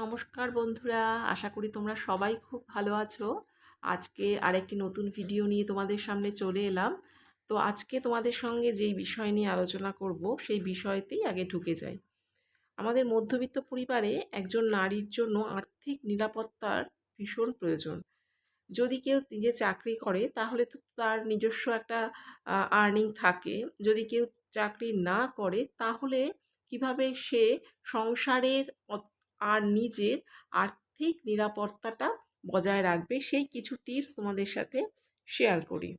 নমস্কার বন্ধুরা, আশা করি তোমরা সবাই খুব ভালো আছো। আজকে আরেকটি নতুন ভিডিও নিয়ে তোমাদের সামনে চলে এলাম। তো আজকে তোমাদের সঙ্গে যেই বিষয় নিয়ে আলোচনা করব, সেই বিষয়তেই আগে ঢুকে যাই। আমাদের মধ্যবিত্ত পরিবারে একজন নারীর জন্য আর্থিক নিরাপত্তার ভীষণ প্রয়োজন। যদি কেউ নিজে চাকরি করে, তাহলে তো তার নিজস্ব একটা আর্নিং থাকে। যদি কেউ চাকরি না করে, তাহলে কীভাবে সে সংসারের আর নিজের আর্থিক নিরাপত্তাটা বজায় রাখবে, সেই কিছু টিপস তোমাদের সাথে শেয়ার করি।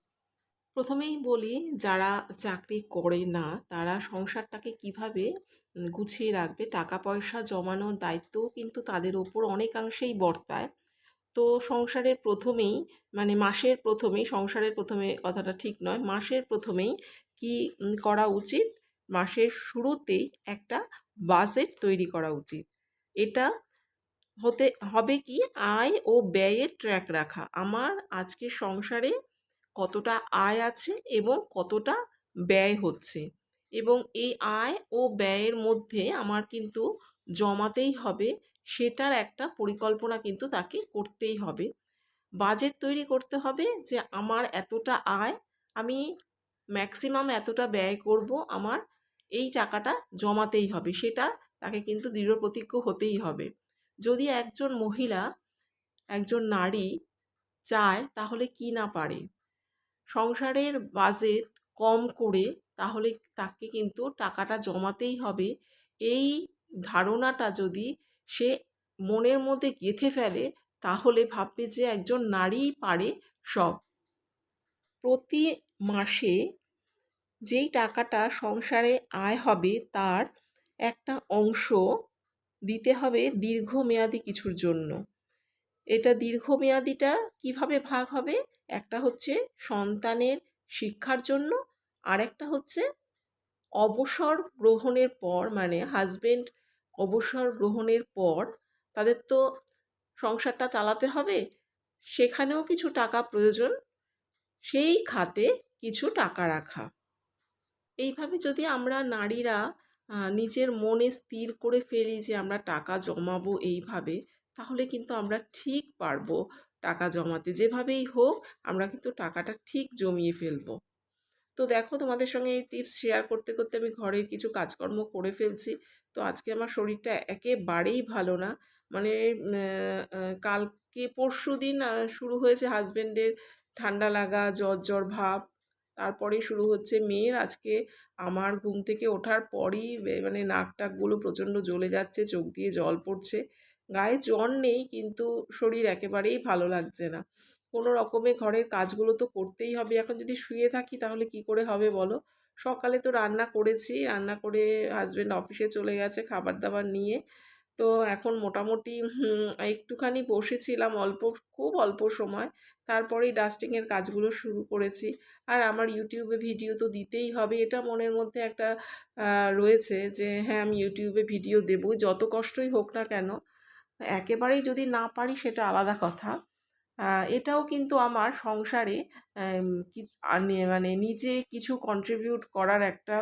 প্রথমেই বলি, যারা চাকরি করে না, তারা সংসারটাকে কীভাবে গুছিয়ে রাখবে টাকা পয়সা জমানোর দায়িত্বও কিন্তু তাদের ওপর অনেকাংশেই বর্তায়। তো সংসারের প্রথমেই মানে মাসের প্রথমেই, সংসারের প্রথমে কথাটা ঠিক নয়, মাসের প্রথমেই কি করা উচিত? মাসের শুরুতেই একটা বাজেট তৈরি করা উচিত। এটা হতে, হবে কি? আয় ও ব্যয়ের ট্র্যাক রাখা। আমার আজকে সংসারে কতটা আয় আছে এবং কতটা ব্যয় হচ্ছে। এবং এই আয় ও ব্যয়ের মধ্যে আমার কিন্তু জমাতেই হবে, সেটার একটা পরিকল্পনা কিন্তু তাকে করতেই হবে। বাজেট তৈরি করতে হবে যে আমার এতটা আয়, আমি ম্যাক্সিমাম এতটা ব্যয় করব, আমার এই টাকাটা জমাতেই হবে। সেটা তাকে কিন্তু দৃঢ় প্রতিজ্ঞ হতেই হবে। যদি একজন মহিলা, একজন নারী চায়, তাহলে কি না পারে? সংসারের বাজেট কম করে তাহলে তাকে কিন্তু টাকাটা জমাতেই হবে। এই ধারণাটা যদি সে মনের মধ্যে গেঁথে ফেলে, তাহলে ভাববে যে একজন নারীই পারে সব। প্রতি মাসে যেই টাকাটা সংসারে আয় হবে, তার একটা অংশ দিতে হবে দীর্ঘমেয়াদী কিছুর জন্য। এটা দীর্ঘমেয়াদীটা কীভাবে ভাগ হবে? একটা হচ্ছে সন্তানের শিক্ষার জন্য আর একটা হচ্ছে অবসর গ্রহণের পর মানে হাজবেন্ড অবসর গ্রহণের পর তাদের তো সংসারটা চালাতে হবে, সেখানেও কিছু টাকা প্রয়োজন, সেই খাতে কিছু টাকা রাখা। এইভাবে যদি আমরা নারীরা নিজের মনে স্থির করে ফেলি যে আমরা টাকা জমাবো এইভাবে, তাহলে কিন্তু আমরা ঠিক পারব টাকা জমাতে। যেভাবেই হোক, আমরা কিন্তু টাকাটা ঠিক জমিয়ে ফেলব। তো দেখো, তোমাদের সঙ্গে এই টিপস শেয়ার করতে করতে আমি ঘরের কিছু কাজকর্ম করে ফেলছি। তো আজকে আমার শরীরটা একেবারেই ভালো না। মানে কালকে পরশু দিন শুরু হয়েছে হাজবেন্ডের ঠান্ডা লাগা, জ্বর জ্বর ভাব। তারপরে শুরু হচ্ছে মেয়ের। আজকে আমার ঘুম থেকে ওঠার পরই মানে নাক টাকগুলো প্রচণ্ড জ্বলে যাচ্ছে, চোখ দিয়ে জল পড়ছে। গায়ে জ্বর নেই, কিন্তু শরীর একেবারেই ভালো লাগছে না। কোনো রকমে ঘরের কাজগুলো তো করতেই হবে। এখন যদি শুয়ে থাকি তাহলে কি করে হবে বলো? সকালে তো রান্না করেছি। রান্না করে হাজব্যান্ড অফিসে চলে গেছে খাবার দাবার নিয়ে। তো এখন মোটামুটি একটুখানি বসেছিলাম অল্প, খুব অল্প সময়। তারপরেই ডাস্টিংয়ের কাজগুলো শুরু করেছি। আর আমার ইউটিউবে ভিডিও তো দিতেই হবে। এটা মনের মধ্যে একটা রয়েছে যে হ্যাঁ আমি ইউটিউবে ভিডিও দেবো যত কষ্টই হোক না কেন। একেবারেই যদি না পারি, সেটা আলাদা কথা। এটাও কিন্তু আমার সংসারে মানে নিজে কিছু কন্ট্রিবিউট করার একটা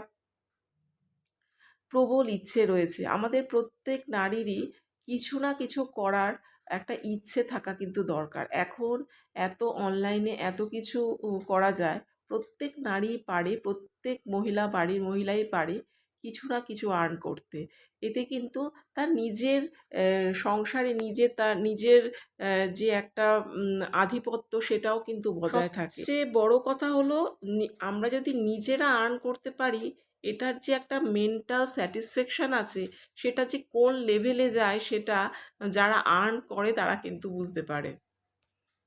প্রবল ইচ্ছে রয়েছে। আমাদের প্রত্যেক নারীরই কিছু না কিছু করার একটা ইচ্ছে থাকা কিন্তু দরকার। এখন এত অনলাইনে এত কিছু করা যায়, প্রত্যেক নারী পারে, প্রত্যেক মহিলা বাড়ির মহিলাই পারে কিছু না কিছু আর্ন করতে। এতে কিন্তু তার নিজের সংসারে নিজে তার, নিজের যে একটা আধিপত্য সেটাও কিন্তু বজায় থাকে। সে বড় কথা হলো আমরা যদি নিজেরা আর্ন করতে পারি এটার যে একটা মেন্টাল স্যাটিসফ্যাকশান আছে, সেটা যে কোন লেভেলে যায়, সেটা যারা আর্ন করে তারা কিন্তু বুঝতে পারে।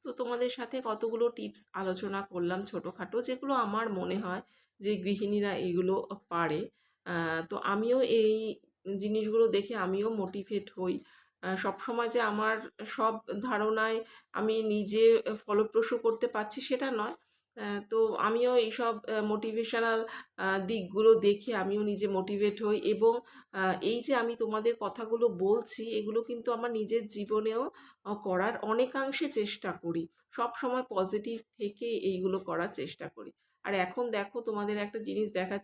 তো তোমাদের সাথে কতগুলো টিপস আলোচনা করলাম ছোটোখাটো, যেগুলো আমার মনে হয় যে গৃহিণীরা এগুলো পারে। তো আমিও এই জিনিসগুলো দেখে আমিও মোটিভেট হই। সবসময় যে আমার সব ধারণায় আমি নিজে ফলপ্রসূ করতে পারছি সেটা নয়। তো আমিও এইসব মোটিভেশনাল দিকগুলো দেখে আমিও নিজে মোটিভেট হই এবং এই যে আমি তোমাদের কথাগুলো বলছি, এগুলো কিন্তু আমার নিজের জীবনেও করার অনেকাংশে চেষ্টা করি। সব সময় পজিটিভ থেকে এইগুলো করার চেষ্টা করি। আর এখন দেখো তোমাদের একটা জিনিস দেখা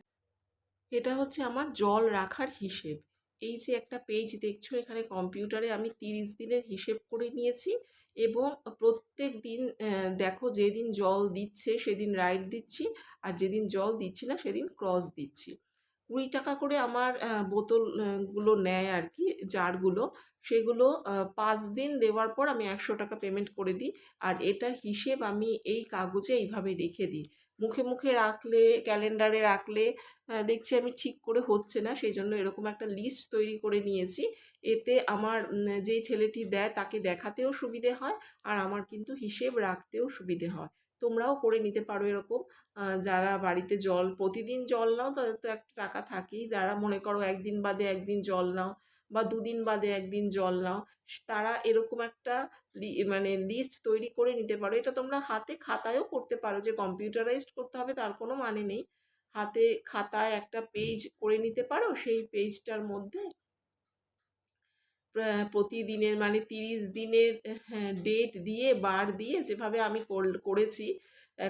এটা হচ্ছে আমার জল রাখার হিসেব। এই যে একটা পেজ দেখছ এখানে কম্পিউটারে আমি তিরিশ দিনের হিসেব করে নিয়েছি এবং প্রত্যেক দিন দেখো যেদিন জল দিচ্ছে সেদিন রাইট দিচ্ছি আর যেদিন জল দিচ্ছি না সেদিন ক্রস দিচ্ছি। কুড়ি টাকা করে আমার আহ, বোতল আহ, গুলো নেয় আর কি জারগুলো সেগুলো পাঁচ দিন দেওয়ার পর আমি একশো টাকা পেমেন্ট করে দিই। আর এটার হিসেব আমি এই কাগজে এইভাবে রেখে দিই। মুখে মুখে রাখলে, ক্যালেন্ডারে রাখলে দেখছি আমি ঠিক করে হচ্ছে না সেই জন্য এরকম একটা লিস্ট তৈরি করে নিয়েছি। এতে আমার যেই ছেলেটি দেয় তাকে দেখাতেও সুবিধে হয় আর আমার কিন্তু হিসেব রাখতেও সুবিধে হয়। তোমরাও করে নিতে পারো এরকম। যারা বাড়িতে জল, প্রতিদিন জল নাও, তাদের তো একটা টাকা থাকেই। যারা মনে করো একদিন বাদে একদিন জল নাও বা দুদিন বাদে একদিন জল নাও তারা এরকম একটা মানে লিস্ট তৈরি করে নিতে পারো। এটা তোমরা হাতে খাতায়ও করতে পারো যে কম্পিউটারাইজড করতে হবে, তার কোনো মানে নেই। হাতে খাতায় একটা পেজ করে নিতে পারো, সেই পেজটার মধ্যে প্রতিদিনের মানে তিরিশ দিনের হ্যাঁ ডেট দিয়ে বার দিয়ে যেভাবে আমি করেছি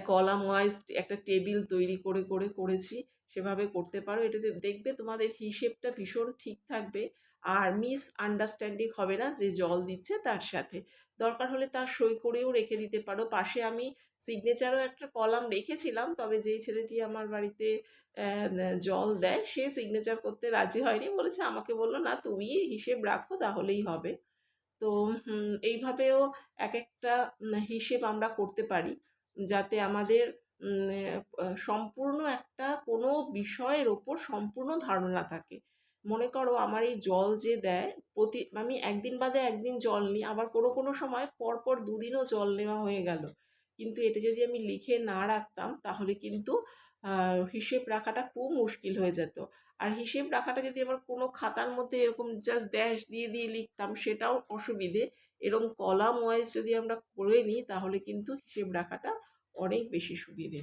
কলাম ওয়াইজ একটা টেবিল তৈরি করে করে, করেছি, সেভাবে করতে পারো। এটাতে দেখবে তোমাদের হিসেবটা ভীষণ ঠিক থাকবে। আর মিস আন্ডারস্ট্যান্ডিং হবে না যে জল দিচ্ছে তার সাথে। দরকার হলে তার সই করেও রেখে দিতে পারো। পাশে আমি সিগনেচারও একটা কলাম রেখেছিলাম, তবে যেই ছেলেটি আমার বাড়িতে জল দেয়, সে সিগনেচার করতে রাজি হয়নি। বলেছে, আমাকে বলল, না, তুমি হিসেব রাখো, তাহলেই হবে। তো এইভাবেও এক একটা হিসেব আমরা করতে পারি, যাতে আমাদের সম্পূর্ণ একটা কোনো বিষয়ের ওপর সম্পূর্ণ ধারণা থাকে। মনে করো আমার এই জল যে দেয়, প্রতি, আমি একদিন বাদে একদিন জল নিই, আবার কোনো কোনো সময় পর পর দুদিনও জল নেওয়া হয়ে গেল। কিন্তু এটা যদি আমি লিখে না রাখতাম, তাহলে কিন্তু হিসেব রাখাটা খুব মুশকিল হয়ে যেত। আর হিসেব রাখাটা যদি আবার কোনো খাতার মধ্যে এরকম জাস্ট ড্যাশ দিয়ে দিয়ে লিখতাম, সেটাও অসুবিধে। এরকম কলাম ওয়াইজ যদি আমরা করে নিই, তাহলে কিন্তু হিসেব রাখাটা অনেক বেশি সুবিধে।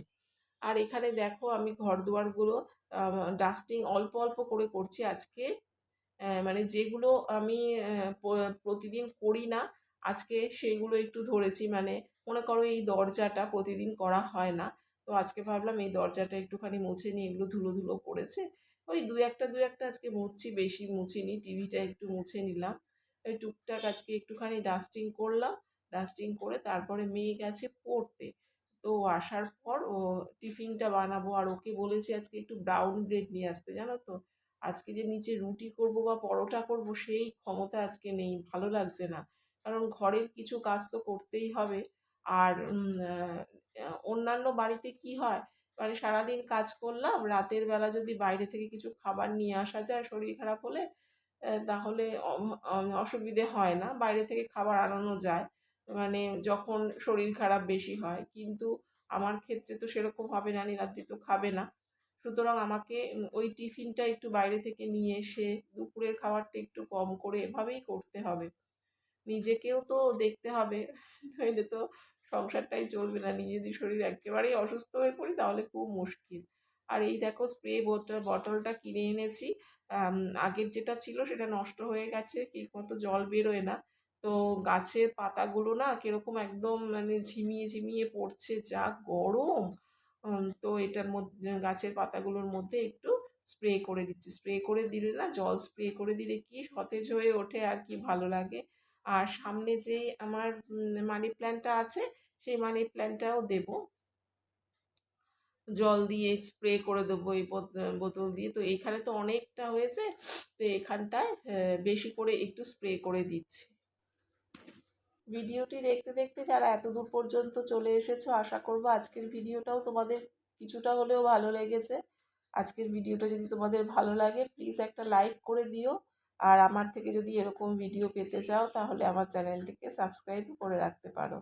আর এখানে দেখো আমি ঘর দুয়ারগুলো ডাস্টিং অল্প অল্প করে করছি আজকে। মানে যেগুলো আমি প্রতিদিন করি না, আজকে সেগুলো একটু ধরেছি। মানে মনে করো এই দরজাটা প্রতিদিন করা হয় না। তো আজকে ভাবলাম এই দরজাটা একটুখানি মুছে নিই, এগুলো ধুলো ধুলো পড়েছে। ওই দু একটা দু একটা আজকে মুছছি, বেশি মুছিনি টিভিটা একটু মুছে নিলাম। টুকটাক আজকে একটুখানি ডাস্টিং করলাম। ডাস্টিং করে তারপরে মেয়ে গেছে পড়তে। তো আসার পর ও টিফিনটা বানাবো আর ওকে বলেছি আজকে একটু ব্রাউন ব্রেড নিয়ে আসতে, জানো তো? আজকে যে নিচে রুটি করব বা পরোটা করব সেই ক্ষমতা আজকে নেই, ভালো লাগছে না। কারণ ঘরের কিছু কাজ তো করতেই হবে। আর অন্যান্য বাড়িতে কি হয়? মানে সারাদিন কাজ করলাম, রাতের বেলা যদি বাইরে থেকে কিছু খাবার নিয়ে আসা যায় শরীর খারাপ হলে তাহলে অসুবিধে হয় না। বাইরে থেকে খাবার আনানো যায়। মানে যখন শরীর খারাপ বেশি হয় কিন্তু আমার ক্ষেত্রে তো সেরকম হবে না নীলাদ্রি তো খাবে না। সুতরাং আমাকে ওই টিফিনটা একটু বাইরে থেকে নিয়ে এসে দুপুরের খাবারটা একটু কম করে এভাবেই করতে হবে। নিজেকেও তো দেখতে হবে নইলে তো সংসারটাই চলবে না। নিজে যদি শরীর একেবারেই অসুস্থ হয়ে পড়ি তাহলে খুব মুশকিল। আর এই দেখো স্প্রে বোতল বটলটা কিনে এনেছি। আগের যেটা ছিল সেটা নষ্ট হয়ে গেছে ঠিক মতো জল বেরোয় না। তো গাছের পাতাগুলো না কীরকম একদম মানে ঝিমিয়ে ঝিমিয়ে পড়ছে, যা গরম। তো এটার মধ্যে, গাছের পাতাগুলোর মধ্যে একটু স্প্রে করে দিচ্ছি। স্প্রে করে দিলে না, জল স্প্রে করে দিলে কি সতেজ হয়ে ওঠে আর কি ভালো লাগে। আর সামনে যে আমার মানি প্ল্যান্টটা আছে, সেই মানি প্ল্যান্টটাও দেব। জল দিয়ে স্প্রে করে দেবো এই বোত- বোতল দিয়ে। তো এইখানে তো অনেকটা হয়েছে, তো এখানটায় বেশি করে একটু স্প্রে করে দিচ্ছি। ভিডিওটি দেখতে দেখতে যারা এত দূর পর্যন্ত চলে এসেছ আশা করব আজকের ভিডিওটাও তোমাদের কিছুটা হলেও ভালো লেগেছে। আজকের ভিডিওটা যদি তোমাদের ভালো লাগে প্লিজ একটা লাইক করে দিও। আর আমার থেকে যদি এরকম ভিডিও পেতে চাও তাহলে আমার চ্যানেলটিকে সাবস্ক্রাইব করে রাখতে পারো।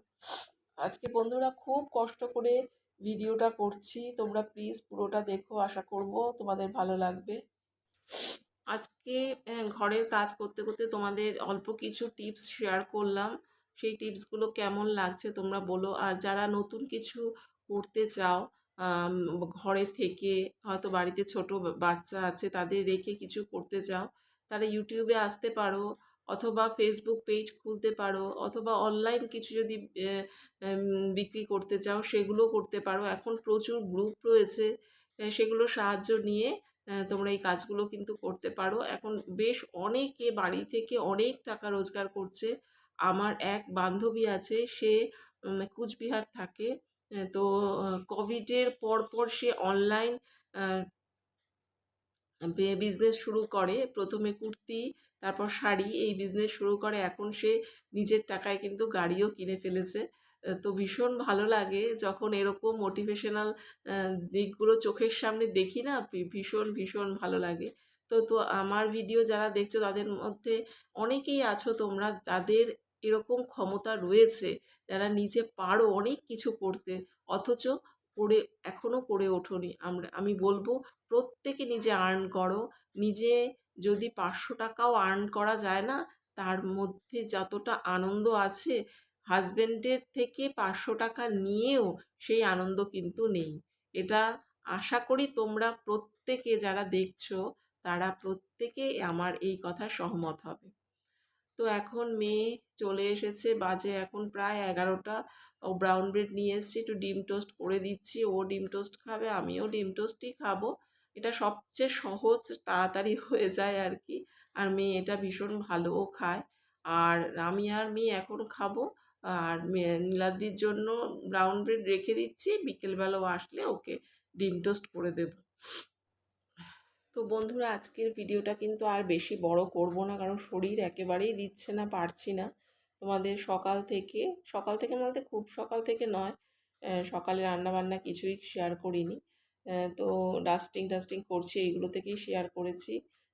আজকে বন্ধুরা খুব কষ্ট করে ভিডিওটা করছি। তোমরা প্লিজ পুরোটা দেখো আশা করব তোমাদের ভালো লাগবে। আজকে আহ, ঘরের কাজ করতে করতে তোমাদের অল্প কিছু টিপস শেয়ার করলাম। সেই টিপসগুলো কেমন লাগছে তোমরা বলো। আর যারা নতুন কিছু করতে চাও ঘরে থেকে হয়তো বাড়িতে ছোট বাচ্চা আছে তাদের রেখে কিছু করতে চাও, তারা ইউটিউবে আসতে পারো অথবা ফেসবুক পেজ খুলতে পারো অথবা অনলাইন কিছু যদি বিক্রি করতে চাও সেগুলো করতে পারো। এখন প্রচুর গ্রুপ রয়েছে সেগুলো সাহায্য নিয়ে তোমরা এই কাজগুলো কিন্তু করতে পারো। এখন বেশ অনেকে বাড়ি থেকে অনেক টাকা রোজগার করছে আমার এক বান্ধবী আছে, সে কুচবিহার থাকে। তো কোভিডের পর পর সে অনলাইন বিজনেস শুরু করে। প্রথমে কুর্তি, তারপর শাড়ি, এই বিজনেস শুরু করে। এখন সে নিজের টাকায় কিন্তু গাড়িও কিনে ফেলেছে। তো ভীষণ ভালো লাগে যখন এরকম মোটিভেশনাল দিকগুলো চোখের সামনে দেখি না ভীষণ ভীষণ ভালো লাগে। তো তো আমার ভিডিও যারা দেখছ তাদের মধ্যে অনেকেই আছো তোমরা যাদের এরকম ক্ষমতা রয়েছে, যারা নিজে পারো অনেক কিছু করতে, অথচ করে এখনও করে ওঠোনি। আমরা, আমি বলব প্রত্যেকে নিজে আর্ন করো। নিজে যদি পাঁচশো টাকাও আর্ন করা যায় না, তার মধ্যে যতটা আনন্দ আছে হাজবেন্ডের থেকে পাঁচশো টাকা নিয়েও সেই আনন্দ কিন্তু নেই। এটা আশা করি তোমরা প্রত্যেকে যারা দেখছ, তারা প্রত্যেকে আমার এই কথা সহমত হবে। তো এখন মেয়ে চলে এসেছে, বাজে এখন প্রায় এগারোটা। ও ব্রাউন ব্রেড নিয়ে এসেছি, একটু ডিম টোস্ট করে দিচ্ছি। ও ডিম টোস্ট খাবে, আমিও ডিম টোস্টই খাব। এটা সবচেয়ে সহজ, তাড়াতাড়ি হয়ে যায় আর কি। আর মেয়ে এটা ভীষণ ভালোও খায়। আর আমি আর মেয়ে এখন খাব। আর নীলাদ্রির জন্য ব্রাউন ব্রেড রেখে দিচ্ছি। বিকেলবেলাও আসলে ওকে ডিম টোস্ট করে দেবো। তো বন্ধুরা, আজকের ভিডিওটা কিন্তু আর বেশি বড় করব না, কারণ শরীর একেবারেই দিচ্ছে না, পারছি না। তোমাদের সকাল থেকে সকাল থেকে বলতে খুব সকাল থেকে নয় সকালে রান্না বান্না কিছুই শেয়ার করিনি। তো ডাস্টিং টাস্টিং করছি এইগুলো থেকেই শেয়ার করেছি।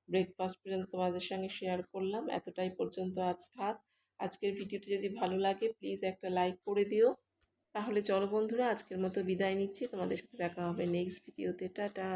ব্রেকফাস্ট পর্যন্ত তোমাদের সঙ্গে শেয়ার করলাম, এতটাই পর্যন্ত আজ থাক। আজকের ভিডিওটি যদি ভালো লাগে প্লিজ একটা লাইক করে দিও। তাহলে চলো বন্ধুরা, আজকের মতো বিদায় নিচ্ছি। তোমাদের সাথে দেখা হবে নেক্সট ভিডিওতে টাটা!